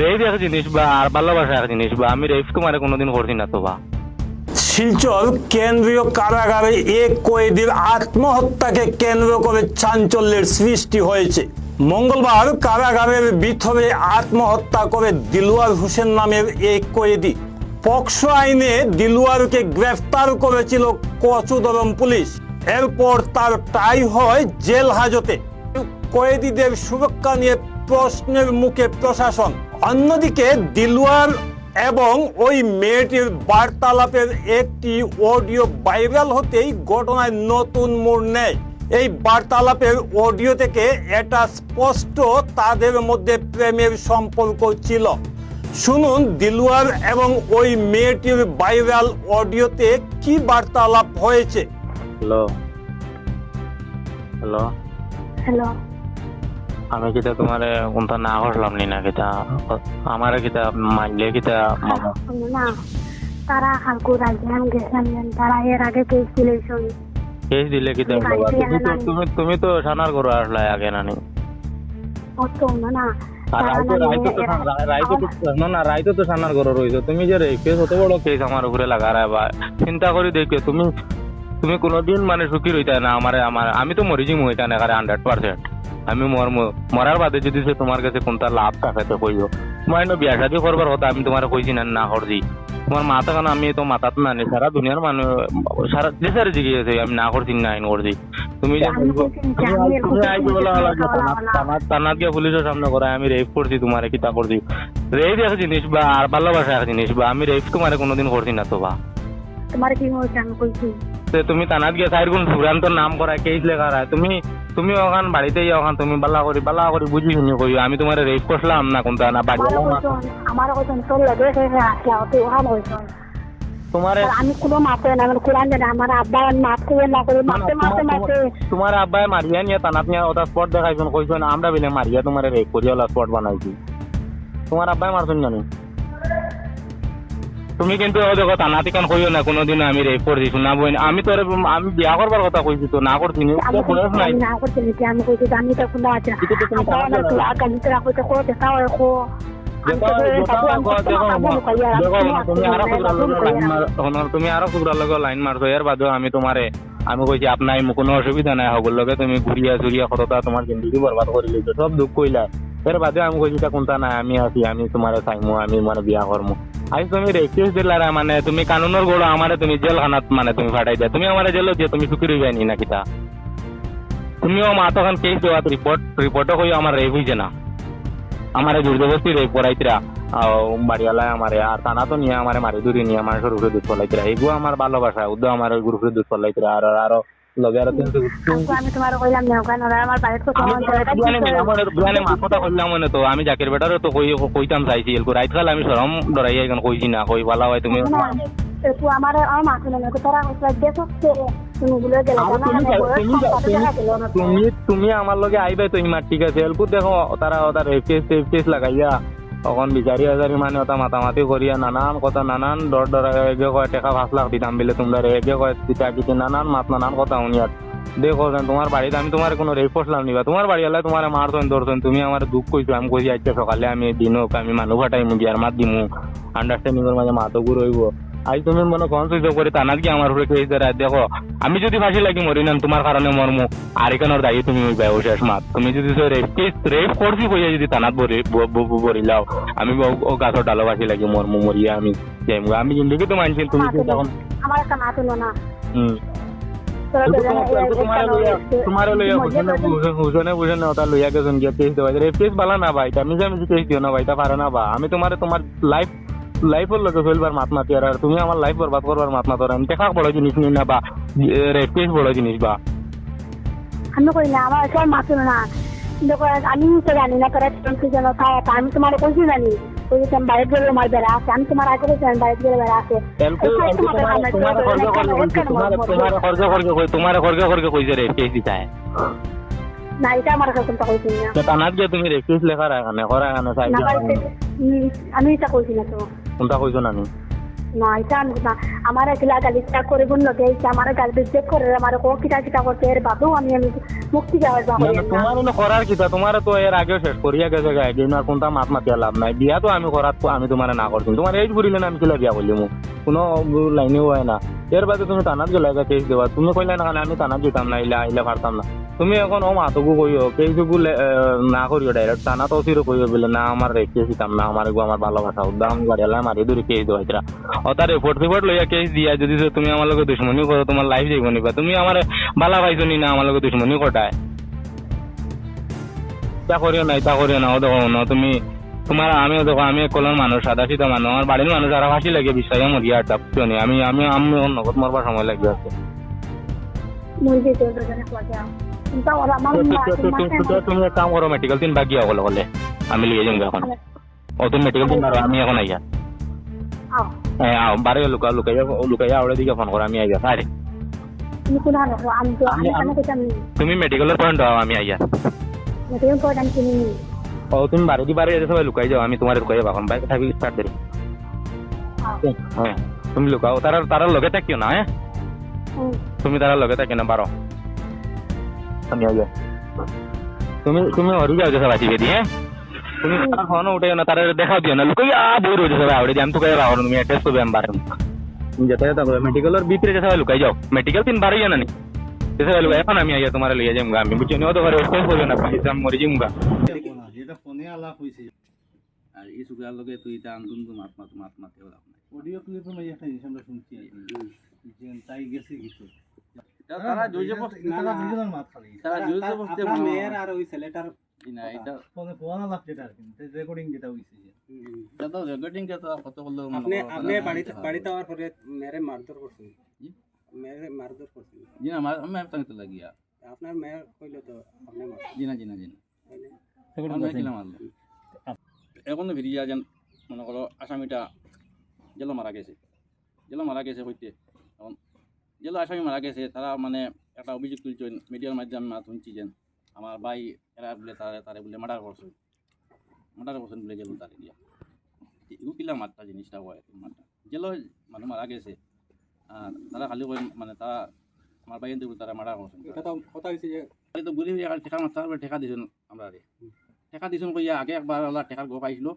Rape এক জিনিস বা, আর ভালোবাসা এক জিনিস বা, আমি রেপ তোমার কোনোদিন করছি না তো বা। শিলচর কেন্দ্রীয় কারাগারে এক কয়েদির আত্মহত্যাকে কেন্দ্র করে চাঞ্চল্যের সৃষ্টি হয়েছে। মঙ্গলবার কারাগারের ভিতরে আত্মহত্যা করে দিলওয়ার হোসেন নামের এক কয়েদি। পক্সো আইনে দিলওয়ারকে গ্রেফতার করেছিল কচুদরম পুলিশ। এরপর তার টাই হয় জেল হাজতে। কয়েদিদের সুরক্ষা নিয়ে প্রশ্নের মুখে প্রশাসন। অন্যদিকে দিলওয়ার এবং ওই মেয়েটির বার্তালাপের একটি অডিও ভাইরাল হতেই ঘটনায় নতুন মোড় নেয়। এই বার্তালাপের অডিও থেকে এটা স্পষ্ট তাদের মধ্যে প্রেমের সম্পর্ক ছিল। শুনুন দিলওয়ার এবং ওই মেয়েটির ভাইরাল অডিওতে কি বার্তালাপ হয়েছে? হ্যালো। হ্যালো। হ্যালো। আমি কিতা তোমারে কোনটা না করলাম নি না কিতা? আমারে কিতা মানলে কিতা মামা? না তারা হালকু রাজিয়াম গেছেন তারা এর আগে কেস দিলেছেন কেস দিলে কিতা তুমি তুমি তো সানার করো আসলে আগে না না। তো না না রাইতো তো সানার করো রইছো তুমি যে কেস অত বড় কেস আমার উপরে লাগা রে বা। চিন্তা করে দেখো তুমি তুমি কোনোদিন মানে সুখী রইতা না আমারে আমার আমি তো মরি যাব এটা না হান্ড্রেড পার্সেন্ট আমি মর মরার বাদে যদি সে তোমার কাছে কোনটা লাভ থাকে তো কইও তোমার এনে বিয়া শাদি করবার কথা আমি তোমার কইছি না না করছি তোমার মাথা কেন আমি তো মাথাত না নি সারা দুনিয়ার মানুষ সারা দেশের জিগিয়েছে আমি না করছি না আইন করছি তুমি যে যে যে তানাত- গিয়ে পুলিশের সামনে করে আমি রেপ করছি তোমার কিতা করছি রেপ এক জিনিস বা আর ভালোবাসা এক জিনিস বা আমি রেপ তোমার কোনোদিন করছি না তো বা। তোমার কি হয়েছে? আমি কইছি তো তুমি তানাত নাম করা কেস লেখা রায় তুমি তুমি ওখান বাড়িতে ওখান তুমি বালা করি বালা করি বুঝি শুনি কই আমি তোমার রেপ করলাম না কোনটা না বাড়ি আমার কইছেন আমার কইছেন তোর লগে ওখান তোমার আমি কোনো মাপে না আমি কোরআন জানি আমার আব্বা মাপ করে না করে মাপতে মাপতে মাপতে তোমার আব্বাই মারিয়া নিয়ে তানাত নিয়ে ওটা স্পট দেখাইছেন কইছেন আমরা বিলে মারিয়া তোমার রেপ করি ওলা স্পট বানাইছি। তোমার আব্বাই মারছেন জানি। তুমি কিন্তু ও দেখো তানাতি কান কইও না কোনোদিন আমি রেপ করছি বই আমি তোর আমি বিয়া করবার কথা কইছি তো না করছি নি আমি কইছি না আমি কইছি আমি তো কোনো আছে তুমি না আকালি তোরা কইতে কো দেখা হয় কো। আরও কুকুরার লগে লাইন মারছো এর বাদেও আমি তোমারে আমি কইছি আপনার কোনো অসুবিধা নাই হগর লগে তুমি ঘুরিয়া চুরিয়া কতটা তোমার জিন্দগি বরবাদ করে লইছো সব দুঃখ কইলা। এর বাদে আমি কইছি তা কোনটা নাই আমি আছি আমি তোমারে চাইমু আমি মানে বিয়া করমু। আজ তুমি রেকেস দিলারা মানে? তুমি কানুনের গোড়া আমারে তুমি জেলখানাত মানে তুমি ফাটাই দিয়া। তুমি আমারে জেলত দিয়ে, তুমি সুখী রইবাই নি না কিতা। তুমিও মা তখন কেস দেওয়া রিপোর্ট রিপোর্টও কই আমার রেপ হইছে না। আমারে জোরজবস্তি রেপ করাইতরা বাড়িওয়ালায় আমারে আর থানা তো নিয়ে আমারে মারি দূরে নিয়ে মানুষের উপরে দুধ ফলাইতরা এগুলো আমার ভালোবাসা উদ্যোগ আমার ওই গ্রুপে দুধ ফলাইতরা আর আরও লগে আরও তিনটে আমি তোমার কইলাম না ওখানে ওরা আমার কথা কইলাম মনে তো আমি জাকির বেটারও তো কই কইতাম চাইছি এলকো। রাইত কাল আমি ডরাই এখন কইছি না কই ভালো হয় তুমি। আমার আমার মাথা তোরা দেখো তুমি বলে গেলে তুমি তুমি তুমি- তুমি তুমি আমার লগে আইবে তো ইমার ঠিক আছে এলকু দেখো তারা কেস লাগাইয়া তখন বিচারি হাজারি মানে ওটা মাতামাতি করিয়া নানান কথা, নানান দৰ দৰাই এগে কয়, টেকা পাঁচ লাখ দিতাম বলে তোমরা এগে কয় দিতা দিতে নানান মাত, নানান কথা শুনি দেখো যেন তোমার বাড়িতে আমি তোমার কোনো রেপ করলাম নিবা তোমার বাড়ি হলে তোমার মারতেন ধরতেন তুমি আমার দুঃখ কইছো আমি কইছি আজকে সকালে আমি দিনক, আমি মানুষ ফাটাইমু বিয়ার মাত দিমু। আন্ডারস্ট্যান্ডিং এর মাঝে গুরু হইব আজ তুমি মনে কন সুইচ করে তানাত কি আমার উপরে কেস দেয় দেখো। আমি যদি ফাঁসি লাগি মরি না তোমার কারণে মরমু আর এখানোর দায়ী তুমি হইবা ও শেষ মাত। তুমি যদি রেপ কেস রেপ করছি কইয়া যদি তানাত বরি বরিলাও আমি ও- গাছর ডালো ফাঁসি লাগি মরমু মরিয়া আমি। যাইমু আমি জিন্দগি তো মানছি তুমি কি তখন আমার একটা মাথা না হুম তোরা কিন্তু দুজনে তোমার- লইয়া তোমারে লইয়া মজা হুজনে করতে- হুজনে বুঝনে ওটা লইয়া গেছেন গিয়া কেস দেওয়া রেপ কেস বালা না ভাই আমি যে আমি কেস দিও না ভাই তা পারে না বা আমি তোমারে তোমার লাইফ লাইফের লগে চলবার মাত মাতি আর তুমি আমার লাইফ বরবাদ করবার মাত মাত আমি দেখা বড় জিনিস নি না বা রেপ কেস বড় জিনিস বা। আমি কই না আমার সব মাথা না। দেখো আমি তো জানি না তোরা কি যেন খায় তা আমি তোমার কইছি জানি ওই যে আমি বাইরে গেলে আমার বেড়া আছে আমি তোমার আগে বলছি আমি বাইরে গেলে বেড়া আছে। তোমার খরচ তোমার খরচ কই তোমার খরচ করকে কইছে রেপ কেস দিতায় না এটা আমার কাছে কইছি না। তো গিয়ে তুমি রেপ লেখা রাখা না করা না না আমি এটা কইছি না তো কোনটা কইছো না নি না এটা আমি না। আমার একলা গালি চা করে লগে এসে আমার গালি চেক করে আমার কো কিটা কিটা করতে এর বাবু আমি আমি মুক্তি যাওয়ার বা না, না, তোমার হলো করার কিতা তোমার তো এর আগেও শেষ করিয়া গেছে গায়ে দিন আর কোনটা মাত মাতিয়া লাভ নাই। বিয়া তো আমি করার তো আমি তোমার না করছি তোমার এই ঘুরিলে না আমি কিলা বিয়া করলি মু কোনো লাইনেও হয় না। এর বাদে তুমি টানাত গেলে কেস দেবা। তুমি কইলে না আমি টানাত যেতাম না ইলা ইলা পারতাম না। তুমি এখন ও মাতকু কইও কেসুকু না করিও ডাইরেক্ট টানা তো ফিরো কইও বলে, না আমার রেখে দিতাম না আমার এগো আমার ভালোবাসা উদ্দাম গাড়িয়ালা মারি দূরে কেস ও তার রিপোর্ট রিপোর্ট লইয়া কেস দিয়া, যদি তুমি আমার লগে দুশ্মনী করো তোমার লাইফ যাইব নিবা। তুমি আমার বালা পাইছো না আমার লগে দুশ্মনী কটায় তা করিও না তা করিও না ও দেখো, না, তুমি তোমার আমিও দেখো, আমি কলর মানুষ সাদা সিধা মানুষ আমার বাড়ির মানুষ আর ফাঁসি লাগে বিশ্বাসে মরিয়া আড্ডা? আমি আমি আমি নগদ মরবার সময় লাগবে আছে। মুই তুমি কাম করো মেডিকেল তিন বাকি হলে হলে আমি লিয়ে যাব এখন। ও তুমি মেডিকেল আমি এখন আইয়া হ্যাঁ বারে লুকা লুকাইয়া লুকাইয়া আওড়ে দিকে ফোন করো আমি আইয়া আরে তুমি মেডিকেলের পয়েন্ট হও আমি আইয়া ও তুমি বাড়ি দি বাড়ি যেতে সবাই লুকাই যাও আমি তোমার লুকাই যাব। এখন বাইরে থাকি স্টার্ট দেরি হ্যাঁ। তুমি লুকাও। তার তার লগে থাকিও না হ্যাঁ তুমি তারা লগে থাকি না পারো আমি আইয়া তুমি তুমি হরি যাও সবাই টিভি দিয়ে হ্যাঁ তুমি তার ফোন উঠে না তার দেখাও দিও না লুকাই আ বই রয়েছে সবাই আউড়ে দিয়ে আমি তো কই রাখো তুমি অ্যাড্রেস করবে আমি বারে তুমি যেতে যেতে মেডিকেলের ভিতরে যে সবাই লুকাই যাও মেডিকেল তিন বারে জানা নি যে সবাই লুকাই এখন আমি আইয়া তোমার লিয়ে যাব আমি বুঝছি নি ও তো ঘরে ওই করবে না পাইছে আমি মরে যাব এটা ফোনে আলাপ হয়েছে আর এই সুগার লগে তুই তা আন্দুন তো মাত মাত মাত মাত এও লাভ নাই অডিও ক্লিপে মাই একটা জিনিস আমরা শুনছি আর কি, যে তাই গেছে কিছু তারা জোজে না না দুজনের মাত খালি। তারা জোজে মেয়ের আর ওই ছেলেটার না এটা ফোনে ফোন আলাপ যেটা রেকর্ডিং যেটা হয়েছে এটা তো রেকর্ডিং কে তো কত বলল আপনি আপনি বাড়িতে বাড়িতে আওয়ার পরে মেয়েরে মারধর করছেন? মেয়েরে মারধর করছেন? জি না আমার আমি আপনাকে তো লাগিয়া। আপনার মেয়ে কইলো তো আপনি মার জি না জি না না। এখন ভিড়িয়া যেন মনে করো আসামিটা জেলো মারা গেছে। জেলো মারা গেছে হইতে এখন জেলো আসামি মারা গেছে তারা মানে একটা অভিযোগ তুলছেন মিডিয়ার মাধ্যমে মাত শুনছি যেন আমার ভাই এরা বলে তারা তারে বলে মার্ডার করছে। মার্ডার করছেন বলে জেলো তারে দিয়া এগুলো কিলা মাত্রা জিনিসটা হয় মাত্রা জেলো মানে মারা গেছে আর তারা খালি কই মানে তারা আমার ভাই কিন্তু তারা মার্ডার করছেন কথা হইছে যে এই তো গুলি মারতে পারবে টেকা দিছেন আমরা রে টেকা দিছেন কইয়া আগে একবার ওলা টেকার গো পাইছিল।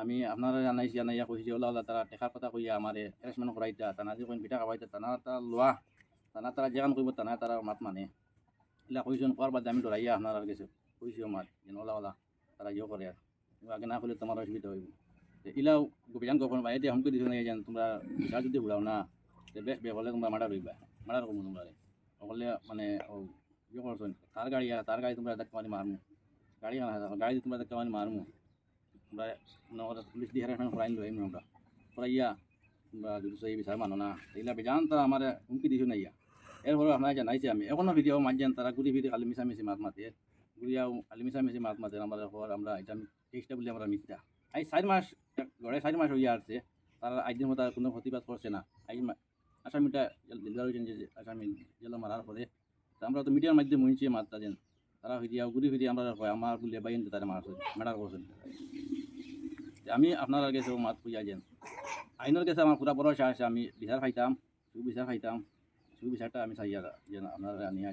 আমি আপনারা জানাইছি জানাইয়া কইছি যে ওলা ওলা তারা টেকার কথা কইয়া আমারে এরেস্টমেন্ট করাইতা তানা যে কইন পিঠা খাওয়াইতা তানা তারা লোৱা তানা তারা যেখান কইব তানা তারা মাত মানে। এলা কইছেন কোৱাৰ বাদে আমি ডরাইয়া আপনার আর গেছে কইছি মাত, যেন ওলা ওলা তারা ইয়ে করে আর আগে না করলে তোমার অসুবিধা হইব ইলাও গোপিজান ভাই এতিয়া হুমকি দিছো না যেন তোমরা বিচার যদি ঘুরাও না বেশ বে বলে তোমরা মার্ডার হইবা মার্ডার করব তোমরা বললে মানে ইয়ে করছেন তার গাড়ি আর তার গাড়ি তোমরা দেখতে পারি মারমু গাড়ি আনা গাড়ি তোমরা দেখতে পারি মারমু তোমরা মনে করো পুলিশ দিয়ে হারান করাইন লই আমরা। করাইয়া তোমরা যদি সেই বিচার মানো না। এইলা বেজান তারা আমার হুমকি দিছো না ইয়া? এরপরে আপনারা জানাইছে আমি। এখনও ভিডিও মাঝেন তারা ঘুরি ফিরি খালি মিশামিশি মাত মাতে। ঘুরিয়াও খালি মিশামিশি মাত মাতে আমরা হর আমরা এটা টেক্সটা বলি আমরা মিথ্যা। আই চার মাস, গড়ে চার মাস হইয়া আসছে, তারা আইদিন মতো কোনো প্রতিবাদ করছে না। আই আসামিটা দিলদার হয়েছেন যে আসামি জেলা মারার পরে। আমরা তো মিডিয়ার মাধ্যমে শুনছি মাত্রা যেন। তারা হইয়া ঘুরি ফিরি আমরা আমার বলে বাইন তারা মারছে ম্যাটার করছেন। আমি আপনার কাছে মাত পুজা যেন আইনের কাছে আমার পুরা ভরসা আছে, আমি বিচার খাইতাম সুবিচার খাইতাম সুবিচারটা আমি চাই আপনারা নিয়ে